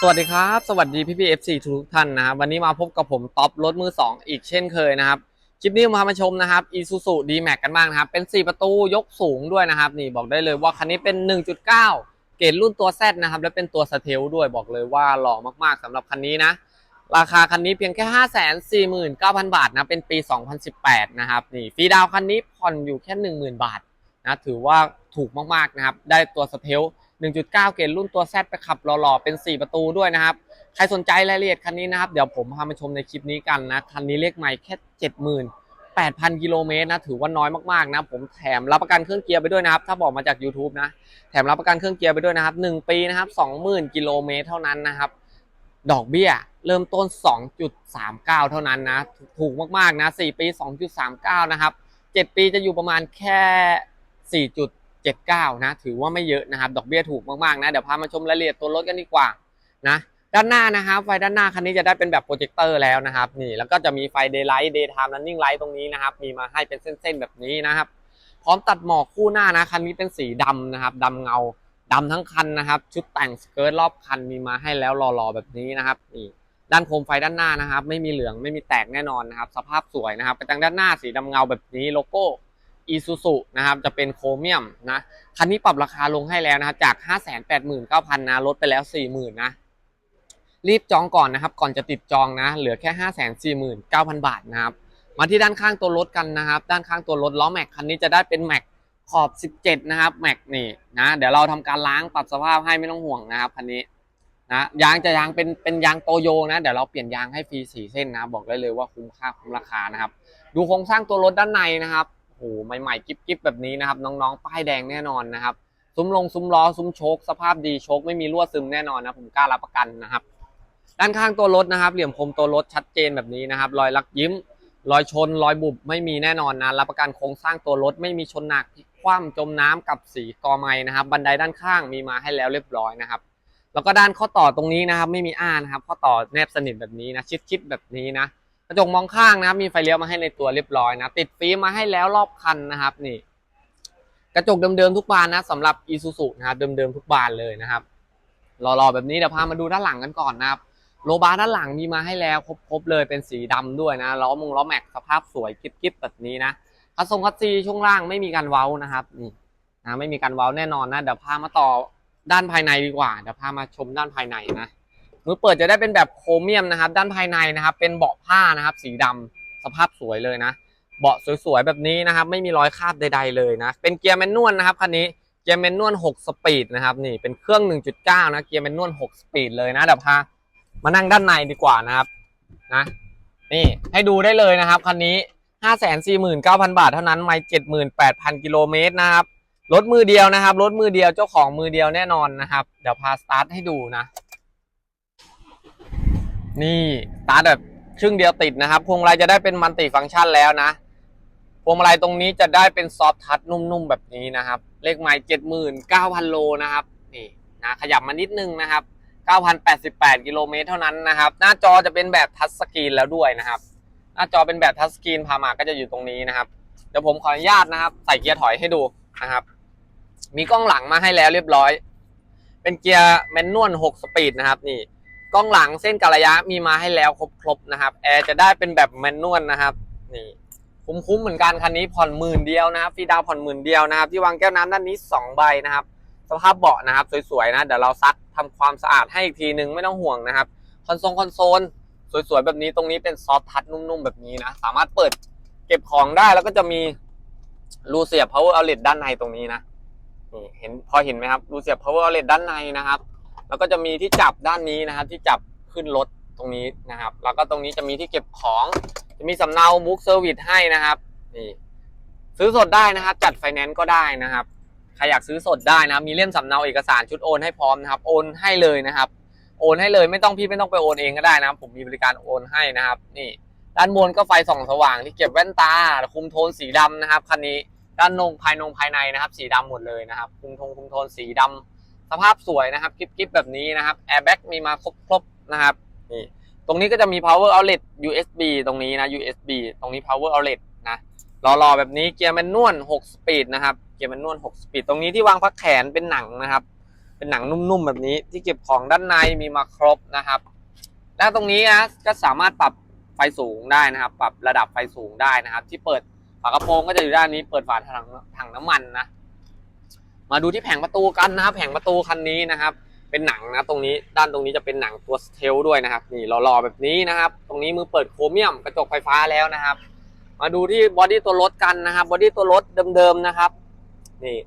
สวัสดีครับ สวัสดีพี่พีเอฟซีทุกท่านนะครับ วันนี้มาพบกับผมท็อปรถมือ 2 อีกเช่นเคยนะครับ คลิปนี้มามาชมนะครับ Isuzu D-Max กันบ้างนะครับ เป็น 4 ประตูยกสูงด้วยนะครับ นี่บอกได้เลยว่าคันนี้เป็น 1.9 เกรดรุ่นตัว Z นะครับ และเป็นตัวสเทลด้วยบอกเลยว่าหล่อมากๆสำหรับคันนี้นะ ราคาคันนี้เพียงแค่ 549,000 บาทนะเป็นปี 2018 นะครับนี่ฟรีดาวคันนี้ผ่อนอยู่แค่ 10,000 บาทนะถือว่าถูกมากๆนะครับได้ตัวสเทล 1.9 เกรดรุ่นตัว Z ไปขับหล่อๆ เป็น 4 ประตูด้วยนะครับ ใครสนใจรายละเอียดคันนี้นะครับ เดี๋ยวผมพามาชมในคลิปนี้กันนะ คันนี้เลขใหม่แค่ 78,000 กิโลเมตรนะ ถือว่าน้อยมากๆนะ ผมแถมรับประกันเครื่องเกียร์ไปด้วยนะครับ ถ้าบอกมาจาก YouTube นะ แถมรับประกันเครื่องเกียร์ไปด้วยนะครับ 1 ปีนะครับ 20,000 กิโลเมตรเท่านั้นนะครับ ดอกเบี้ยเริ่มต้น 2.39 เท่านั้นนะ ถูกมากๆนะ 4 ปี 2.39 นะครับ 7 ปีจะอยู่ประมาณแค่ 4. 79 นะ ถือว่าไม่เยอะนะครับ ดอกเบี้ยถูกมากๆนะ เดี๋ยวพามาชมรายละเอียดตัวรถกันดีกว่านะด้านหน้านะครับไฟด้านหน้าคันนี้จะได้เป็นแบบโปรเจคเตอร์แล้วนะครับนี่แล้วก็จะมีไฟ Daylight Daytime Running Light ตรงนี้นะครับมีมาให้เป็นเส้นๆแบบนี้นะครับ พร้อมตัดหมอกคู่หน้านะคันนี้เป็นสีดำนะครับดำเงาดำทั้งคันนะครับ ชุดแต่งสเกิร์ตรอบคันมีมาให้แล้วหล่อๆแบบนี้นะครับนี่ด้านโคมไฟด้านหน้านะครับ ไม่มีเหลืองไม่มีแตกแน่นอนนะครับ สภาพสวยนะครับกระจังด้านหน้าสีดำเงาแบบนี้โลโก้ อีซูซุนะครับจะเป็นโครเมียมนะคันนี้ปรับราคาลงให้แล้วนะครับจาก 589,000นะลดไปแล้ว 40,000นะรีบจองก่อนนะครับ ก่อนจะติดจองนะ เหลือแค่ 549,000 บาทนะครับ มาที่ด้านข้างตัวรถกันนะครับ ด้านข้างตัวรถล้อแม็กคันนี้จะได้เป็นแม็กขอบ 17 นะครับแม็กนี่นะเดี๋ยวเราทำการล้างปรับสภาพให้ไม่ต้องห่วงนะครับคันนี้นะยางจะยางเป็นเป็นยางโตโยนะเดี๋ยวเราเปลี่ยนยางให้ฟรีสี่เส้นนะ บอกได้เลยว่าคุ้มค่าคุ้มราคานะครับ ดูโครงสร้างตัวรถด้านในนะครับ โอ้โหใหม่ๆกิ๊บๆแบบนี้นะครับ น้องๆ ป้ายแดงแน่นอนนะครับ ซุ้มลงซุ้มล้อซุ้มโชค สภาพดีโชคไม่มีรั่วซึมแน่นอนนะผมกล้ารับประกันนะครับ ด้านข้างตัวรถนะครับ เหลี่ยมคมตัวรถชัดเจนแบบนี้นะครับ รอยลักยิ้ม รอยชน รอยบุบไม่มีแน่นอนนะรับประกันโครงสร้างตัวรถไม่มีชนหนักคว่ำจมน้ำกับสีกอไม้นะครับ บันไดด้านข้างมีมาให้แล้วเรียบร้อยนะครับ แล้วก็ด้านข้อต่อตรงนี้นะครับ ไม่มีอ้านะครับ ข้อต่อแนบสนิทแบบนี้นะชิดๆแบบนี้นะ กระจกมองข้างนะครับมีไฟเลี้ยวมาให้ในตัวเรียบร้อยนะติดฟิล์มมาให้แล้วรอบคันนะครับนี่กระจกเดิมๆทุกบานนะสำหรับ i s u z u นะครับเดิมๆทุกบานเลยนะครับรอๆแบบนี้เดี๋ยวพามาดูด้านหลังกันก่อนนะครับโลบาร์ด้านหลังมีมาให้แล้วครบๆเลยเป็นสีดำด้วยนะล้อมงล้อแม็กสภาพสวยกิ๊บๆแบบนี้นะคัสซงคัสซีช่วงล่างไม่มีการเว้านะครับนี่นะไม่มีการเว้าแน่นอนนะเดี๋ยวพามาต่อด้านภายในดีกว่าเดี๋ยวพามาชมด้านภายในนะ มือเปิดจะได้เป็นแบบโครเมียมนะครับ ด้านภายในนะครับ เป็นเบาะผ้านะครับ สีดำสภาพสวยเลยนะ เบาะสวยๆแบบนี้นะครับ ไม่มีรอยคราบใด ๆเลยนะ เป็นเกียร์แมนนวลนะครับคันนี้เกียร์แมนนวล6สปีดนะครับนี่เป็นเครื่อง 1.9 นะเกียร์แมนนวล6สปีดเลยนะเดี๋ยวพามานั่งด้านในดีกว่านะครับนะ นี่ให้ดูได้เลยนะครับคันนี้549,000 บาทเท่านั้นไม่78,000กิโลเมตรนะครับรถมือเดียวนะครับรถมือเดียวเจ้าของมือเดียวแน่นอนนะครับ เดี๋ยวพาสตาร์ทให้ดูนะ นี่สตาร์ทแบบชึ่งเดียวติดนะครับ พวงมาลัยจะได้เป็นมัลติฟังก์ชันแล้วนะ พวงมาลัยตรงนี้จะได้เป็นซอฟทัชนุ่มๆแบบนี้นะครับ เลขไมล์79,000โลนะครับ นี่นะขยับมานิดนึงนะครับ9,088กิโลเมตรเท่านั้นนะครับ หน้าจอจะเป็นแบบทัชสกรีนแล้วด้วยนะครับ หน้าจอเป็นแบบทัชสกรีนพามาก็จะอยู่ตรงนี้นะครับ เดี๋ยวผมขออนุญาตนะครับ ใส่เกียร์ถอยให้ดูนะครับ มีกล้องหลังมาให้แล้วเรียบร้อย เป็นเกียร์แมนนวล6สปีดนะครับนี่ กล้องหลังเส้นกระยะมีมาให้แล้วครบๆนะครับ แอร์จะได้เป็นแบบแมนนวลนะครับ นี่คุ้มๆเหมือนกันคันนี้ผ่อนหมื่นเดียวนะครับฟรีดาวผ่อนหมื่นเดียวนะครับ ที่วางแก้วน้ำด้านนี้2ใบนะครับ สภาพเบาะนะครับ สวยๆนะ เดี๋ยวเราซักทำความสะอาดให้อีกทีนึงไม่ต้องห่วงนะครับ คอนโซลคอนโซลสวยๆแบบนี้ตรงนี้เป็นซอฟทัชนุ่มๆแบบนี้นะ สามารถเปิดเก็บของได้แล้วก็จะมีรูเสียบ power outlet ด้านในตรงนี้นะนี่เห็นพอเห็นไหมครับรูเสียบ power outlet ด้านในนะครับ แล้วก็จะมีที่จับด้านนี้นะครับที่จับขึ้นรถตรงนี้นะครับ แล้วก็ตรงนี้จะมีที่เก็บของ จะมีสำเนาบุ๊กเซอร์วิสให้นะครับนี่ซื้อสดได้นะครับ จัดไฟแนนซ์ก็ได้นะครับใครอยากซื้อสดได้นะมีเล่มสำเนาเอกสารชุดโอนให้พร้อมนะครับ โอนให้เลยนะครับ โอนให้เลยไม่ต้องพี่ไม่ต้องไปโอนเองก็ได้นะครับ ผมมีบริการโอนให้นะครับ นี่ ด้านบนก็ไฟส่องสว่างที่เก็บแว่นตา คุมโทนสีดำนะครับคันนี้ด้านนงภายนงภายในนะครับ สีดำหมดเลยนะครับ คุมโทนคุมโทนสีดำ สภาพสวยนะครับกิ๊บกิ๊บแบบนี้นะครับแอร์แบ็กมีมาครบๆนะครับนี่ตรงนี้ก็จะมี power outlet USB ตรงนี้นะ USB ตรงนี้ power outlet นะรอๆแบบนี้เกียร์แมนนวล6สปีดนะครับเกียร์แมนนวล6สปีดตรงนี้ที่วางพักแขนเป็นหนังนะครับ เป็นหนังนุ่มๆแบบนี้ที่เก็บของด้านในมีมาครบนะครับ แล้วตรงนี้นะก็สามารถปรับไฟสูงได้นะครับ ปรับระดับไฟสูงได้นะครับ ที่เปิดฝากระโปรงก็จะอยู่ด้านนี้เปิดฝาถังถังน้ำมันนะ มาดูที่แผงประตูกันนะครับ แผงประตูคันนี้นะครับ เป็นหนังนะตรงนี้ด้านตรงนี้จะเป็นหนังตัวสเทลด้วยนะครับนี่หล่อๆแบบนี้นะครับ ตรงนี้มือเปิดโครเมียมกระจกไฟฟ้าแล้วนะครับ มาดูที่บอดี้ตัวรถกันนะครับบอดี้ตัวรถเดิมๆนะครับ นี่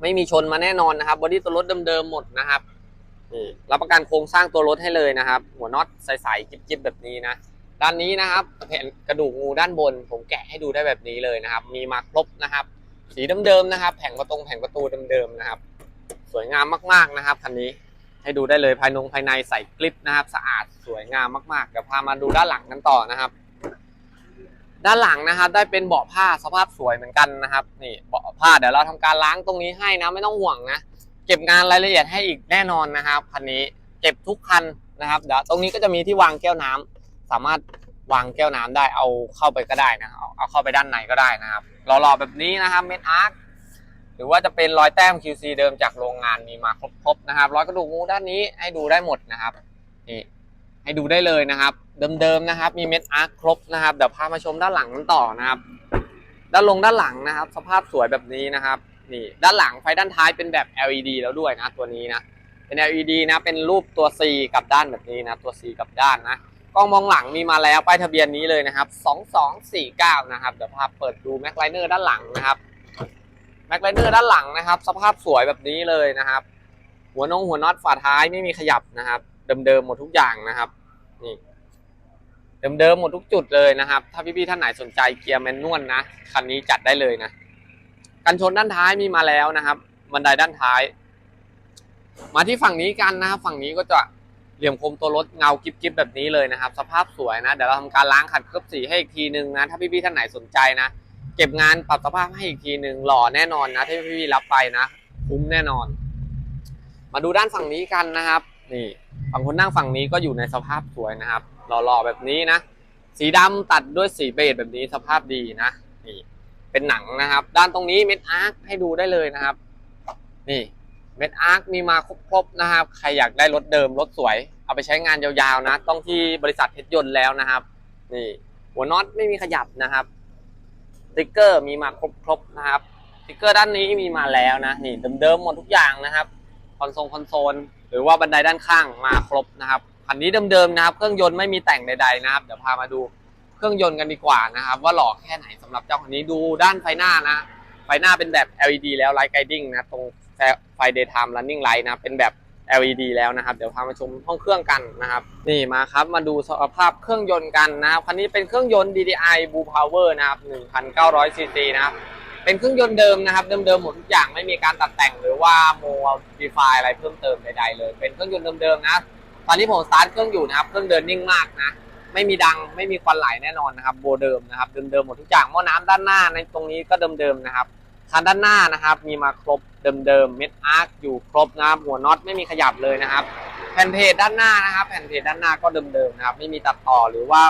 ไม่มีชนมาแน่นอนนะครับบอดี้ตัวรถเดิมๆหมดนะครับนี่รับประกันโครงสร้างตัวรถให้เลยนะครับ หัวน็อตใสๆจิ๊บๆแบบนี้นะด้านนี้นะครับแผ่นกระดูกงูด้านบน ผมแกะให้ดูได้แบบนี้เลยนะครับ มีมาครบนะครับ สีเดิมๆนะครับ แผงประตงแผงประตูเดิมๆนะครับ สวยงามมากๆนะครับคันนี้ให้ดูได้เลยภายนงภายในใส่กลิปนะครับ สะอาดสวยงามมากๆเดี๋ยวพามาดูด้านหลังกันต่อนะครับ ด้านหลังนะครับ ได้เป็นเบาะผ้าสภาพสวยเหมือนกันนะครับ นี่เบาะผ้าเดี๋ยวเราทำการล้างตรงนี้ให้นะไม่ต้องห่วงนะเก็บงานรายละเอียดให้อีกแน่นอนนะครับคันนี้เก็บทุกคันนะครับเดี๋ยวตรงนี้ก็จะมีที่วางแก้วน้ำสามารถวางแก้วน้ำได้เอาเข้าไปก็ได้นะเอาเข้าไปด้านในก็ได้นะครับ หล่อๆแบบนี้นะครับเมดอาร์คหรือว่าจะเป็นรอยแต้ม QC เดิมจากโรงงานมีมาครบๆนะครับรอยกระดูกงูด้านนี้ให้ดูได้หมดนะครับนี่ให้ดูได้เลยนะครับ เดิมๆนะครับ มีเม็ดอาร์คครบนะครับเดี๋ยวพามาชมด้านหลังกันต่อนะครับด้านลงด้านหลังนะครับ สภาพสวยแบบนี้นะครับนี่ด้านหลังไฟด้านท้ายเป็นแบบ LED แล้วด้วยนะตัวนี้นะเป็น LED นะเป็นรูปตัว C กับด้านแบบนี้นะตัว C กับด้านนะ ล้องมองหลังมีมาแล้วป้ายทะเบียนนี้เลยนะครับ 2249 นะครับ เดี๋ยวพาเปิดดูแม็กไลเนอร์ด้านหลังนะครับแม็กไลเนอร์ด้านหลังนะครับ สภาพสวยแบบนี้เลยนะครับ หัวนงหัวน็อตฝาท้ายไม่มีขยับนะครับ เดิมๆหมดทุกอย่างนะครับนี่เดิมๆหมดทุกจุดเลยนะครับ ถ้าพี่ๆท่านไหนสนใจเกียร์แมนนวลนะคันนี้จัดได้เลยนะกันชนด้านท้ายมีมาแล้วนะครับ บันไดด้านท้าย มาที่ฝั่งนี้กันนะครับ ฝั่งนี้ก็จะ เหลี่ยมคมตัวรถเงากิบๆแบบนี้เลยนะครับ สภาพสวยนะ เดี๋ยวเราทำการล้างขัดเคลือบสีให้อีกทีนึงนะ ถ้าพี่ๆท่านไหนสนใจนะ เก็บงานปรับสภาพให้อีกทีนึงหล่อแน่นอนนะถ้าพี่ๆรับไปนะ คุ้มแน่นอน มาดูด้านฝั่งนี้กันนะครับ นี่ฝั่งคนนั่งฝั่งนี้ก็อยู่ในสภาพสวยนะครับ หล่อๆแบบนี้นะ สีดำตัดด้วยสีเบจแบบนี้สภาพดีนะ นี่ เป็นหนังนะครับ ด้านตรงนี้เม็ดอาร์คให้ดูได้เลยนะครับ นี่ เม็ดอาร์คมีมาครบๆนะครับ ใครอยากได้รถเดิมรถสวย เอาไปใช้งานยาวๆนะ ต้องที่บริษัทเพชรยนต์แล้วนะครับ นี่หัวน็อตไม่มีขยับนะครับสติกเกอร์มีมาครบๆนะครับสติกเกอร์ด้านนี้มีมาแล้วนะนี่เดิมๆหมดทุกอย่างนะครับคอนโซลคอนโซลหรือว่าบันไดด้านข้างมาครบนะครับคันนี้เดิมๆนะครับ เครื่องยนต์ไม่มีแต่งใดๆนะครับ เดี๋ยวพามาดูเครื่องยนต์กันดีกว่านะครับ ว่าหล่อแค่ไหนสำหรับเจ้าคันนี้ดูด้านไฟหน้านะไฟหน้าเป็นแบบ LED แล้วไลท์ไกดิ้งนะตรง ไฟ daytime running light นะเป็นแบบ LED แล้วนะครับ เดี๋ยวพามาชมห้องเครื่องกันนะครับ นี่มาครับมาดูสภาพเครื่องยนต์กันนะครับคันนี้เป็นเครื่องยนต์ DDI Blue Power นะครับ1,900 cc นะครับเป็นเครื่องยนต์เดิมนะครับ เดิมๆหมดทุกอย่างไม่มีการตัดแต่งหรือว่า modify อะไรเพิ่มเติมใดๆเลย เป็นเครื่องยนต์เดิมๆนะตอนนี้ผมสตาร์ทเครื่องอยู่นะครับ เครื่องเดินนิ่งมากนะไม่มีดังไม่มีควันไหลแน่นอนนะครับโบเดิมนะครับเดิมๆหมดทุกอย่างหม้อน้ำด้านหน้าในตรงนี้ก็เดิมๆนะครับ คันด้านหน้านะครับ มีมาครบเดิมๆเม็ดอาร์คอยู่ครบนะครับหัวน็อตไม่มีขยับเลยนะครับ แผ่นเพจด้านหน้านะครับ แผ่นเพจด้านหน้าก็เดิมๆนะครับ ไม่มีตัดต่อหรือว่า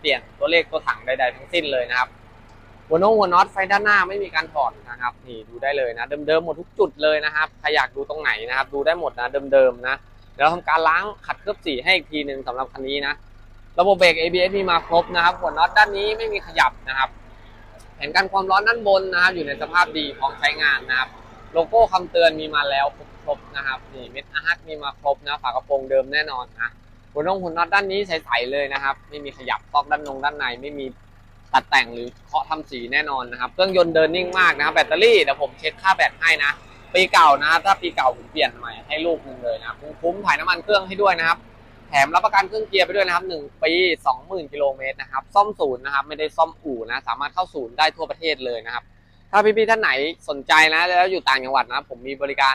เปลี่ยนตัวเลขตัวถังใด ๆ ทั้งสิ้นเลยนะครับ หัวนงหัวน็อตไฟด้านหน้าไม่มีการถอดนะครับนี่ดูได้เลยนะเดิมๆหมดทุกจุดเลยนะครับใครอยากดูตรงไหนนะครับ ดูได้หมดนะเดิมๆนะเดี๋ยวเราทำการล้างขัดเคลือบสีให้อีกทีหนึ่งสำหรับคันนี้นะระบบเบรก ABS มีมาครบนะครับหัวน็อตด้านนี้ไม่มีขยับนะครับ นกันความร้อนด้านบนนะครับอยู่ในสภาพดีพร้อมใช้งานนะครับ โลโก้คำเตือนมีมาแล้วครบนะครับนี่เม็ดอาร์คมีมาครบนะฝากระโปรงเดิมแน่นอนนะหัวนงหัวน็อตด้านนี้ใสๆเลยนะครับ ไม่มีขยับซอกด้านนงด้านในไม่มีตัดแต่งหรือเคาะทำสีแน่นอนนะครับ เครื่องยนต์เดินนิ่งมากนะครับ แบตเตอรี่เดี๋ยวผมเช็คค่าแบตให้นะปีเก่านะถ้าปีเก่าผมเปลี่ยนใหม่ให้ลูกหนึงเลยนะคุ้มถ่ายน้ำมันเครื่องให้ด้วยนะครับ ถมรับประกันเครื่องเกียร์ไปด้วยนะครับ1ปี 20,000กิโลเมตรนะครับซ่อมศูนย์นะครับไม่ได้ซ่อมอู่นะสามารถเข้าศูนย์ได้ทั่วประเทศเลยนะครับถ้าพี่ๆท่านไหนสนใจนะแล้วอยู่ต่างจังหวัดนะผมมีบริการ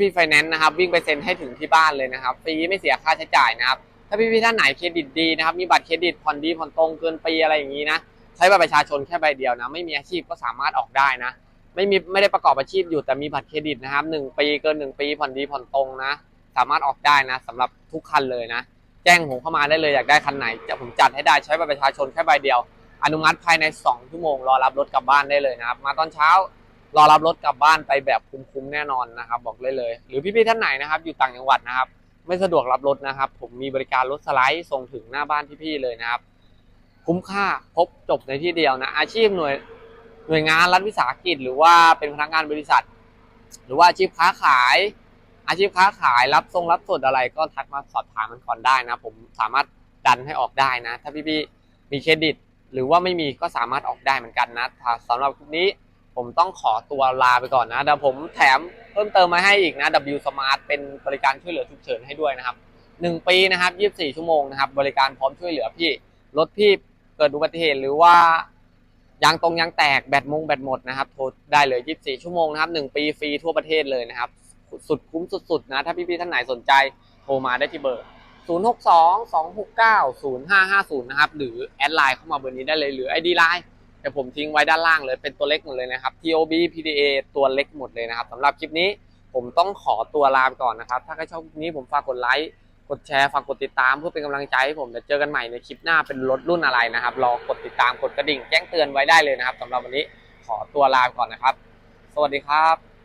พี่ๆไฟแนนซ์นะครับวิ่งไปเซ็นให้ถึงที่บ้านเลยนะครับฟรีไม่เสียค่าใช้จ่ายนะครับถ้าพี่ๆท่านไหนเครดิตดีนะครับมีบัตรเครดิตผ่อนดีผ่อนตรงเกินปีอะไรอย่างนี้นะใช้บัตรประชาชนแค่ใบเดียวนะไม่มีอาชีพก็สามารถออกได้นะไม่มีไม่ได้ประกอบอาชีพอยู่แต่มีบัตรเครดิตนะครับหนึ่งปีเกินหนึ่งปีผ่อนดีผ่อนตรงนะ สามารถออกได้นะสำหรับทุกคันเลยนะ แจ้งผมเข้ามาได้เลยอยากได้คันไหนจะผมจัดให้ได้ใช้บัตรประชาชนแค่ใบเดียว อนุมัติภายใน 2 ชั่วโมง รอรับรถกลับบ้านได้เลยนะครับมาตอนเช้ารอรับรถกลับบ้านไปแบบคุ้มๆแน่นอนนะครับ บอกเลยเลย หรือพี่ๆท่านไหนนะครับ อยู่ต่างจังหวัดนะครับ ไม่สะดวกรับรถนะครับ ผมมีบริการรถสไลด์ส่งถึงหน้าบ้านพี่ๆเลยนะครับ คุ้มค่าครบจบในที่เดียวนะ อาชีพหน่วยหน่วยงานรัฐวิสาหกิจ หรือว่าเป็นพนักงานบริษัท หรือว่าอาชีพค้าขาย อาชีพค้าขายรับทรงรับสดอะไรก็ทักมาสอบถามมันก่อนได้นะ ผมสามารถดันให้ออกได้นะ ถ้าพี่ๆมีเครดิต หรือว่าไม่มีก็สามารถออกได้เหมือนกันนะถ้าสำหรับคลิปนี้ผมต้องขอตัวลาไปก่อนนะเดี๋ยวผมแถมเพิ่มเติมมาให้อีกนะ W Smart เป็นบริการช่วยเหลือฉุกเฉินให้ด้วยนะครับหนึ่งปีนะครับ 24 ชั่วโมงนะครับ บริการพร้อมช่วยเหลือพี่รถพี่เกิดอุบัติเหตุหรือว่ายางตรงยางแตกแบตมงแบตหมดนะครับโทรได้เลย 24 ชั่วโมงนะครับหนึ่งปีฟรีทั่วประเทศเลยนะครับ สุดคุ้มสุดๆนะ ถ้าพี่ๆท่านไหนสนใจโทรมาได้ที่เบอร์ 0622690550 นะครับ หรือแอดไลน์เข้ามาเบอร์นี้ได้เลย หรือ ID ไลน์เดี๋ยวผมทิ้งไว้ด้านล่างเลย เป็นตัวเล็กหมดเลยนะครับ TOB PDA ตัวเล็กหมดเลยนะครับสำหรับคลิปนี้ผมต้องขอตัวลาไปก่อนนะครับ ถ้าใครชอบคลิปนี้ผมฝากกดไลค์กดแชร์ฝากกดติดตามเพื่อเป็นกำลังใจให้ผมจะเจอกันใหม่ในคลิปหน้าเป็นรถรุ่นอะไรนะครับ รอกดติดตามกดกระดิ่งแจ้งเตือนไว้ได้เลยนะครับสำหรับวันนี้ขอตัวลาไปก่อนนะครับ สวัสดีครับ